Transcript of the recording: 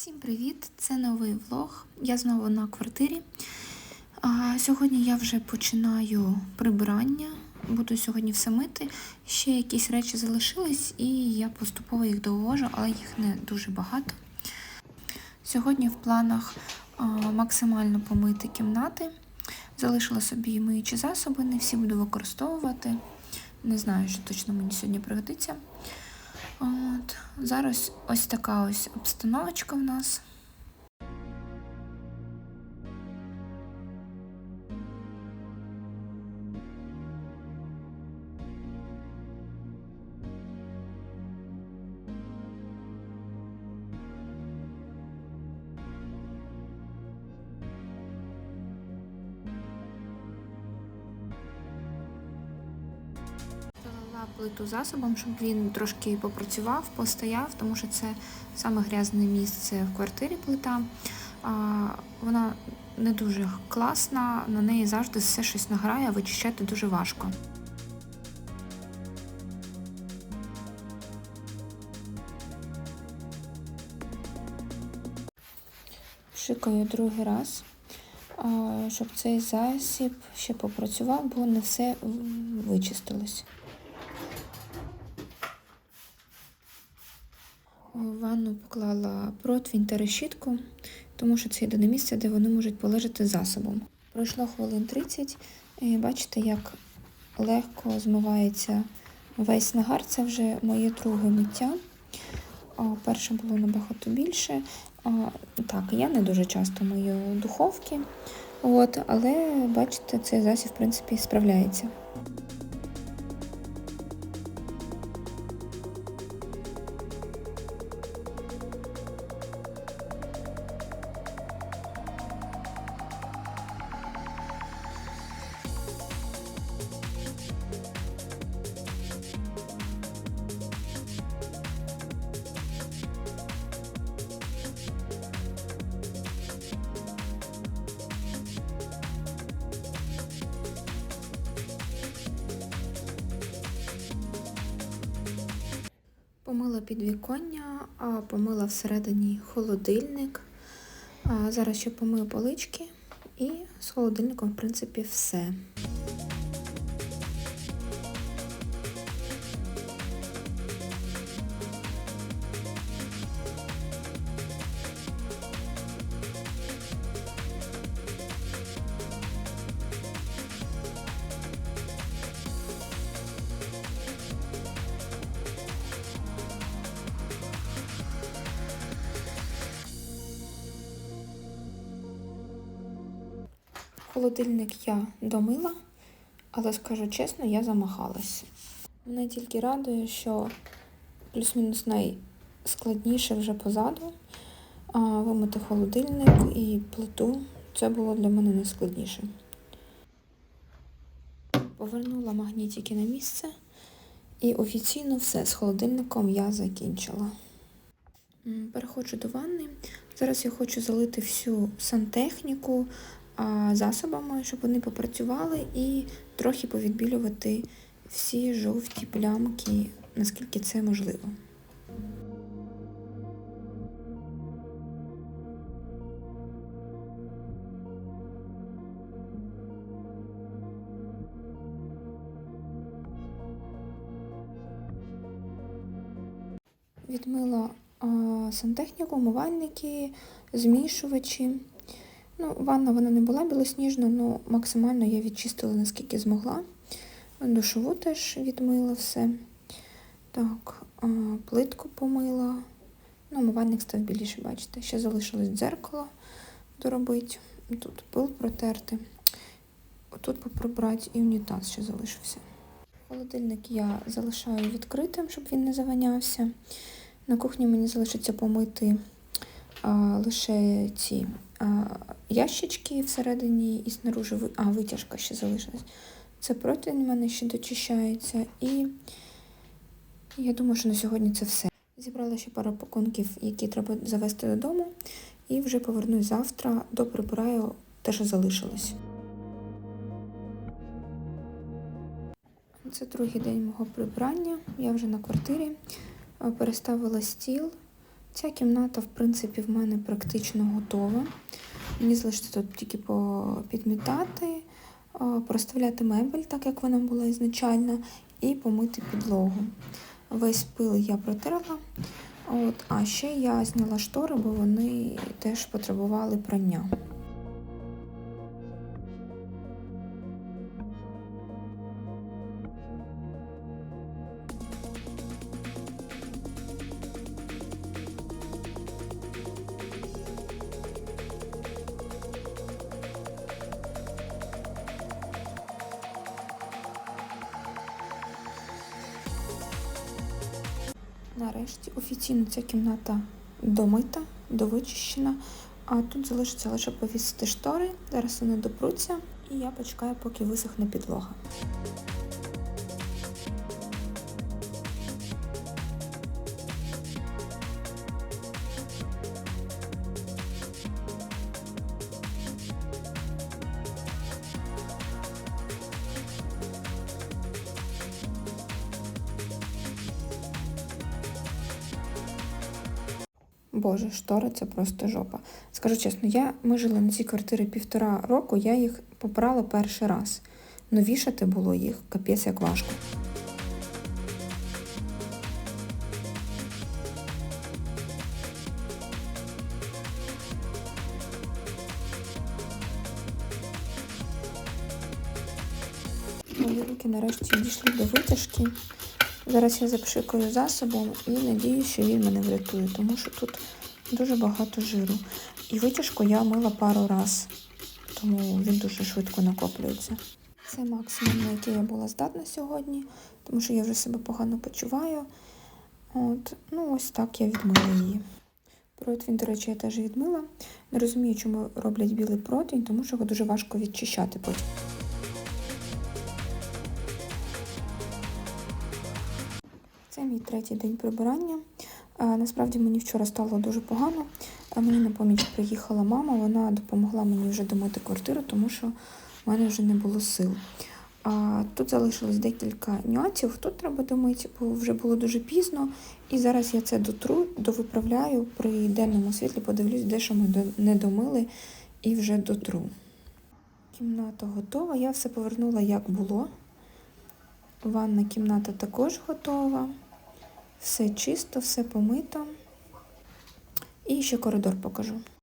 Всім привіт! Це новий влог. Я знову на квартирі. А, сьогодні я вже починаю прибирання. Буду сьогодні все мити. Ще якісь речі залишились, і я поступово їх довожу, але їх не дуже багато. Сьогодні в планах а, максимально помити кімнати. Залишила собі миючі засоби, не всі буду використовувати. Не знаю, що точно мені сьогодні пригодиться. От. Зараз ось така ось обстановочка в нас. Плиту засобом, щоб він трошки попрацював, постояв, тому що це саме грязне місце в квартирі плита. Вона не дуже класна, на неї завжди все щось награє, а вичищати дуже важко. Пшикаю другий раз, щоб цей засіб ще попрацював, бо не все вичистилось. Ванну поклала противень та решітку, тому що це єдине місце, де вони можуть полежати засобом. Пройшло хвилин 30, і бачите, як легко змивається весь нагар. Це вже моє друге миття. Перше було набагато більше. Так, я не дуже часто мию духовки, от, але бачите, цей засіб, в принципі, справляється. Помила підвіконня, помила всередині холодильник. Зараз ще помию полички і з холодильником, в принципі, все. Холодильник я домила, але скажу чесно, я замахалась. Мене тільки радує, що плюс-мінус найскладніше вже позаду. А вимити холодильник і плиту це було для мене найскладніше. Повернула магнітики на місце і офіційно все з холодильником я закінчила. Переходжу до ванни. Зараз я хочу залити всю сантехніку засобами, щоб вони попрацювали, і трохи повідбілювати всі жовті плямки, наскільки це можливо. Відмила сантехніку, умивальники, змішувачі. Ну, ванна вона не була білосніжна, але максимально я відчистила, наскільки змогла. Душову теж відмила все. Так, плитку помила. Ну, умивальник став біліше, бачите. Ще залишилось дзеркало доробити. Тут пил протерти. Тут поприбрати і унітаз ще залишився. Холодильник я залишаю відкритим, щоб він не заванявся. На кухні мені залишиться помити а, лише ці ящички всередині і снаружи, а витяжка ще залишилась. Це противень в мене ще дочищається. І я думаю, що на сьогодні це все. Зібрала ще пару пакунків, які треба завести додому, і вже повернусь завтра, доприбираю те, що залишилось. Це другий день мого прибрання. Я вже на квартирі. Переставила стіл. Ця кімната, в принципі, в мене практично готова. Мені залишиться тут тільки попідмітати, проставляти мебель, так як вона була ізначально, і помити підлогу. Весь пил я протерла. От, а ще я зняла штори, бо вони теж потребували прання. Нарешті офіційно ця кімната домита, довичищена, а тут залишиться лише повісити штори. Зараз вони допруться, і я почекаю, поки висохне підлога. Боже, штори це просто жопа. Скажу чесно, я, ми жили на цій квартирі півтора року, я їх попрала перший раз. Ну вішати було їх капець як важко. Мої руки нарешті дійшли до витяжки. Зараз я запшикаю засобом і надію, що він мене врятує, тому що тут дуже багато жиру. І витяжку я мила пару раз, тому він дуже швидко накоплюється. Це максимум, на який я була здатна сьогодні, тому що я вже себе погано почуваю. От, ну ось так я відмила її. Противень, до речі, я теж відмила. Не розумію, чому роблять білий противень, тому що його дуже важко відчищати потім. Третій день прибирання. Насправді мені вчора стало дуже погано. Мені на поміч приїхала мама, вона допомогла мені вже домити квартиру, тому що в мене вже не було сил. Тут залишилось декілька нюансів. Тут треба домити, бо вже було дуже пізно. І зараз я це дотру, довиправляю при денному світлі, подивлюсь, де що ми не домили, і вже дотру. Кімната готова. Я все повернула як було. Ванна кімната також готова. Все чисто, все помито. І ще коридор покажу.